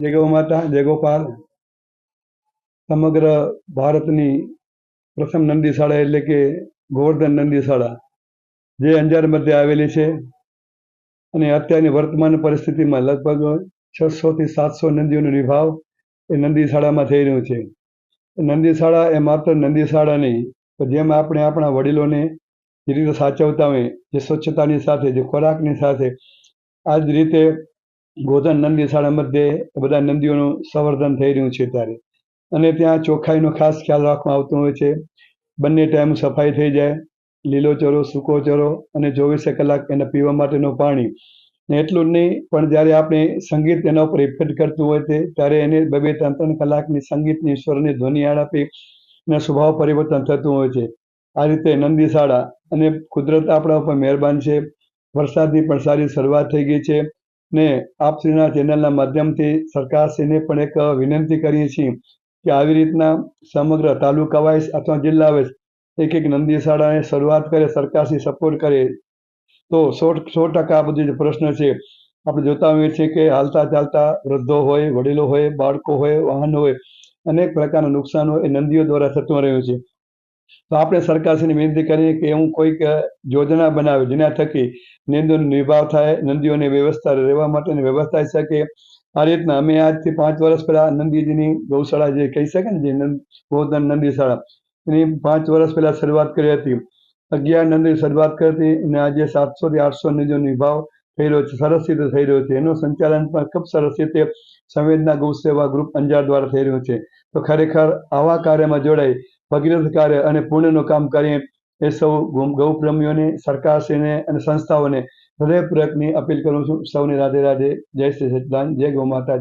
જય ગૌ જય ગોપાલ સમગ્ર ભારતની પ્રથમ નંદીશાળા એટલે કે ગોવર્ધન નંદીશાળા, જે અંજાર મધ્યે આવેલી છે. અને અત્યારની વર્તમાન પરિસ્થિતિમાં લગભગ છસોથી સાતસો નંદીઓનો નિભાવ એ નંદીશાળામાં થઈ રહ્યું છે. નંદીશાળા એ માત્ર નંદીશાળા નહીં, તો જેમ આપણે આપણા વડીલોને જે રીતે સાચવતા હોય, જે સ્વચ્છતાની સાથે, જે ખોરાકની સાથે આ જ રીતે ગોધન નંદી શાળા મધ્યે બધા નંદીઓનું સંવર્ધન થઈ રહ્યું છે ત્યારે. અને ત્યાં ચોખ્ખાઈનો ખાસ ખ્યાલ રાખવામાં આવતો હોય છે. બંને ટાઈમ સફાઈ થઈ જાય. લીલો ચરો, સૂકો ચરો અને ચોવીસે કલાક એને પીવા માટેનું પાણી. ને એટલું જ નહીં, પણ જ્યારે આપણે સંગીત એના ઉપર ઇફેક્ટ કરતું હોય તે ત્યારે એને બે બે ત્રણ ત્રણ કલાકની સંગીતની સ્વરની ધ્વનિ આળાપી ને સ્વભાવ પરિવર્તન થતું હોય છે. આ રીતે નંદી શાળા અને કુદરત આપણા ઉપર મહેરબાન છે. વરસાદની પણ સારી શરૂઆત થઈ ગઈ છે. ને આપશ્રીના ચેનલના માધ્યમથી સરકારશ્રીને પણ એક વિનંતી કરીએ છીએ કે આવી રીતના સમગ્ર તાલુકા વાઇઝ અથવા જિલ્લા વાઇઝ એક એક નંદી શાળાને શરૂઆત કરે, સરકારશ્રી સપોર્ટ કરે, તો સો સો ટકા આ બધું જે પ્રશ્ન છે. આપણે જોતા હોઈએ છીએ કે હાલતા ચાલતા વૃદ્ધો હોય, વડીલો હોય, બાળકો હોય, વાહન હોય, અનેક પ્રકારના નુકસાનો એ નંદીઓ દ્વારા થતું રહ્યું છે. તો આપણે સરકારશ્રીને વિનંતી કરીએ કે એવું કોઈક યોજના બનાવે જેના થકી નંદીઓનો નિભાવ થાય, નંદીઓની વ્યવસ્થા રહેવા માટેની વ્યવસ્થા થઈ શકે આ રીતના અમે આજથી પાંચ વર્ષ પહેલા નંદીજીની ગૌશાળા જે કહી શકે ને જે ગોધન નંદીશાળા, એની પાંચ વર્ષ પહેલા શરૂઆત કરી હતી. અગિયાર નંદી શરૂઆત કરી હતી અને આજે સાતસો થી આઠસો નદીઓનો નિભાવ થઈ રહ્યો છે, સરસ રીતે થઈ રહ્યો છે. એનું સંચાલન પણ ખૂબ સરસ રીતે સંવેદના ગૌ સેવા ગ્રુપ અંજાર દ્વારા થઈ રહ્યું છે. તો ખરેખર આવા કાર્યમાં જોડાઈ ભગીરથ કાર્ય અને પુણ્યનું કામ કરીએ એ સૌ ગૌપ્રેમીઓને, સરકારશ્રીને અને સંસ્થાઓને હૃદયપૂર્વકની અપીલ કરું છું. સૌને રાધે રાધે. જય શ્રી સચિદાન જય ગૌ માતા